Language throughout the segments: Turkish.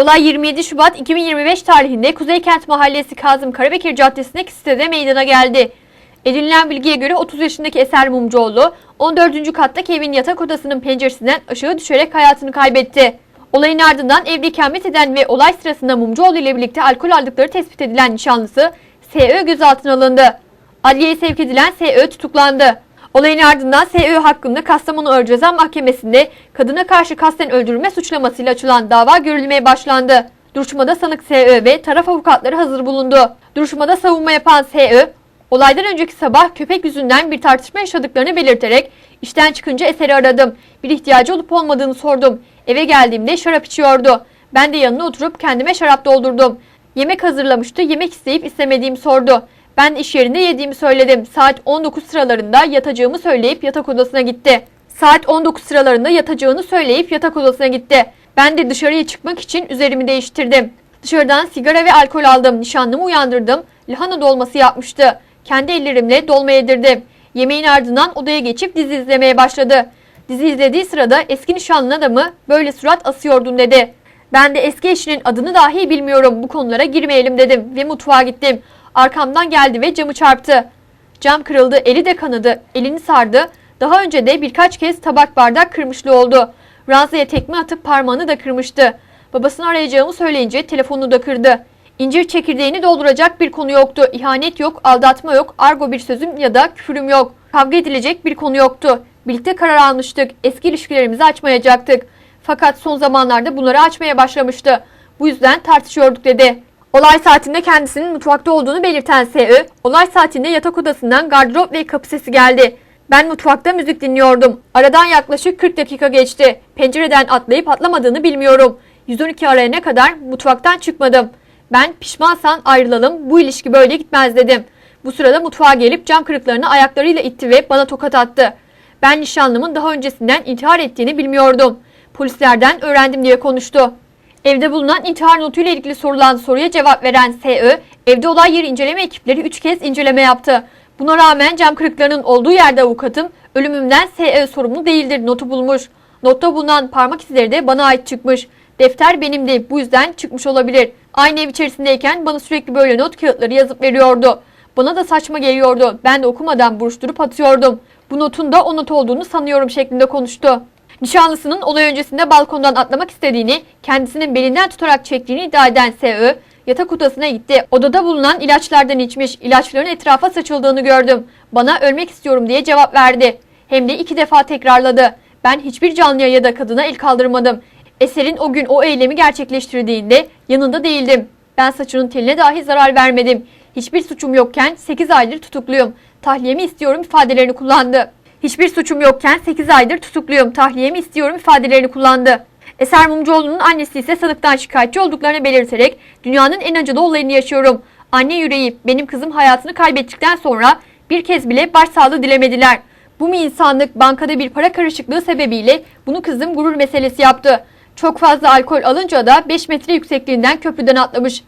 Olay 27 Şubat 2025 tarihinde Kuzeykent Mahallesi Kazım Karabekir Caddesi'ndeki sitede meydana geldi. Edinilen bilgiye göre 30 yaşındaki Eser Mumcuoğlu 14. kattaki evin yatak odasının penceresinden aşağı düşerek hayatını kaybetti. Olayın ardından evde ikamet eden ve olay sırasında Mumcuoğlu ile birlikte alkol aldıkları tespit edilen nişanlısı SÖ gözaltına alındı. Adliyeye sevk edilen SÖ tutuklandı. Olayın ardından SÖ hakkında Kastamonu Ağır Ceza Mahkemesi'nde kadına karşı kasten öldürülme suçlamasıyla açılan dava görülmeye başlandı. Duruşmada sanık SÖ ve taraf avukatları hazır bulundu. Duruşmada savunma yapan SÖ, olaydan önceki sabah köpek yüzünden bir tartışma yaşadıklarını belirterek işten çıkınca eseri aradım. Bir ihtiyacı olup olmadığını sordum. Eve geldiğimde şarap içiyordu. Ben de yanına oturup kendime şarap doldurdum. Yemek hazırlamıştı. Yemek isteyip istemediğimi sordu. Ben iş yerinde yediğimi söyledim. Saat 19 sıralarında yatacağımı söyleyip yatak odasına gitti. Saat 19 sıralarında yatacağını söyleyip yatak odasına gitti. Ben de dışarıya çıkmak için üzerimi değiştirdim. Dışarıdan sigara ve alkol aldım. Nişanlımı uyandırdım. Lahana dolması yapmıştı. Kendi ellerimle dolma yedirdim. Yemeğin ardından odaya geçip dizi izlemeye başladı. Dizi izlediği sırada eski nişanlına da mı böyle surat asıyordun dedi. Ben de eski eşinin adını dahi bilmiyorum bu konulara girmeyelim dedim ve mutfağa gittim. Arkamdan geldi ve camı çarptı. Cam kırıldı, eli de kanadı, elini sardı. Daha önce de birkaç kez tabak bardak kırmışlı oldu. Ranzaya tekme atıp parmağını da kırmıştı. Babasını arayacağımı söyleyince telefonunu da kırdı. İncir çekirdeğini dolduracak bir konu yoktu. İhanet yok, aldatma yok, argo bir sözüm ya da küfürüm yok. Kavga edilecek bir konu yoktu. Birlikte karar almıştık. Eski ilişkilerimizi açmayacaktık. Fakat son zamanlarda bunları açmaya başlamıştı. Bu yüzden tartışıyorduk dedi. Olay saatinde kendisinin mutfakta olduğunu belirten SÖ, olay saatinde yatak odasından gardırop ve kapı sesi geldi. Ben mutfakta müzik dinliyordum. Aradan yaklaşık 40 dakika geçti. Pencereden atlayıp atlamadığını bilmiyorum. 112 arayana kadar mutfaktan çıkmadım. Ben pişmansan ayrılalım, bu ilişki böyle gitmez dedim. Bu sırada mutfağa gelip cam kırıklarını ayaklarıyla itti ve bana tokat attı. Ben nişanlımın daha öncesinden intihar ettiğini bilmiyordum. Polislerden öğrendim diye konuştu. Evde bulunan intihar notuyla ilgili sorulan soruya cevap veren SÖ, evde olay yeri inceleme ekipleri 3 kez inceleme yaptı. Buna rağmen cam kırıklarının olduğu yerde avukatım, ölümümden SÖ sorumlu değildir notu bulmuş. Notta bulunan parmak izleri de bana ait çıkmış. Defter benimdi, bu yüzden çıkmış olabilir. Aynı ev içerisindeyken bana sürekli böyle not kağıtları yazıp veriyordu. Bana da saçma geliyordu. Ben de okumadan buruşturup atıyordum. Bu notun da o not olduğunu sanıyorum şeklinde konuştu. Nişanlısının olay öncesinde balkondan atlamak istediğini, kendisinin belinden tutarak çektiğini iddia eden SÖ, yatak odasına gitti. Odada bulunan ilaçlardan içmiş, ilaçların etrafa saçıldığını gördüm. Bana ölmek istiyorum diye cevap verdi. Hem de iki defa tekrarladı. Ben hiçbir canlıya ya da kadına el kaldırmadım. Eser'in o gün o eylemi gerçekleştirdiğinde yanında değildim. Ben saçının teline dahi zarar vermedim. Hiçbir suçum yokken 8 aydır tutukluyum. Tahliyemi istiyorum ifadelerini kullandı. Hiçbir suçum yokken 8 aydır tutukluyum. Tahliyemi istiyorum ifadelerini kullandı. Eser Mumcuoğlu'nun annesi ise sanıktan şikayetçi olduklarını belirterek dünyanın en acılı olayını yaşıyorum. Anne yüreği benim kızım hayatını kaybettikten sonra bir kez bile başsağlığı dilemediler. Bu mu insanlık bankada bir para karışıklığı sebebiyle bunu kızım gurur meselesi yaptı. Çok fazla alkol alınca da 5 metre yüksekliğinden köprüden atlamış.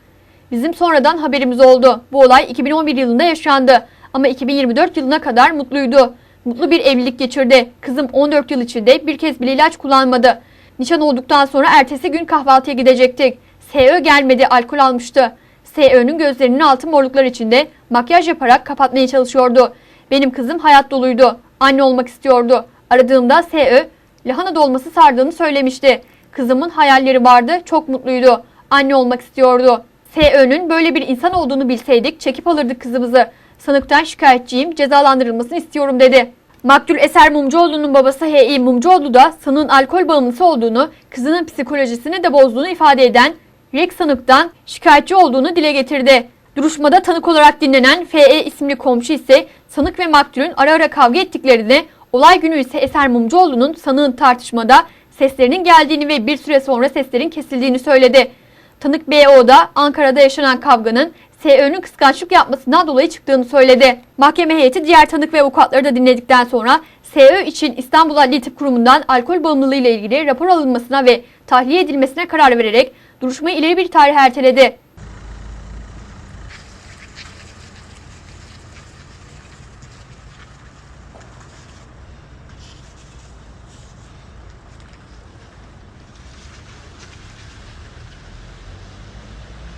Bizim sonradan haberimiz oldu. Bu olay 2011 yılında yaşandı. Ama 2024 yılına kadar mutluydu. Mutlu bir evlilik geçirdi. Kızım 14 yıl içinde bir kez bile ilaç kullanmadı. Nişan olduktan sonra ertesi gün kahvaltıya gidecektik. SÖ gelmedi, alkol almıştı. SÖ'nün gözlerinin altı morluklar içinde makyaj yaparak kapatmaya çalışıyordu. Benim kızım hayat doluydu. Anne olmak istiyordu. Aradığımda SÖ lahana dolması sardığını söylemişti. Kızımın hayalleri vardı, çok mutluydu. Anne olmak istiyordu. SÖ'nün böyle bir insan olduğunu bilseydik çekip alırdık kızımızı. Sanıktan şikayetçiyim, cezalandırılmasını istiyorum dedi. Maktul Eser Mumcuoğlu'nun babası H.İ. Mumcuoğlu da sanığın alkol bağımlısı olduğunu, kızının psikolojisini de bozduğunu ifade eden Rex sanıktan şikayetçi olduğunu dile getirdi. Duruşmada tanık olarak dinlenen F.E. isimli komşu ise sanık ve maktulün ara ara kavga ettiklerini, olay günü ise Eser Mumcuoğlu'nun sanığın tartışmada seslerinin geldiğini ve bir süre sonra seslerin kesildiğini söyledi. Tanık B.O. da Ankara'da yaşanan kavganın SÖ'nün kıskançlık yapmasından dolayı çıktığını söyledi. Mahkeme heyeti diğer tanık ve avukatları da dinledikten sonra SÖ için İstanbul Adli Tıp Kurumu'ndan alkol bağımlılığı ile ilgili rapor alınmasına ve tahliye edilmesine karar vererek duruşmayı ileri bir tarih erteledi.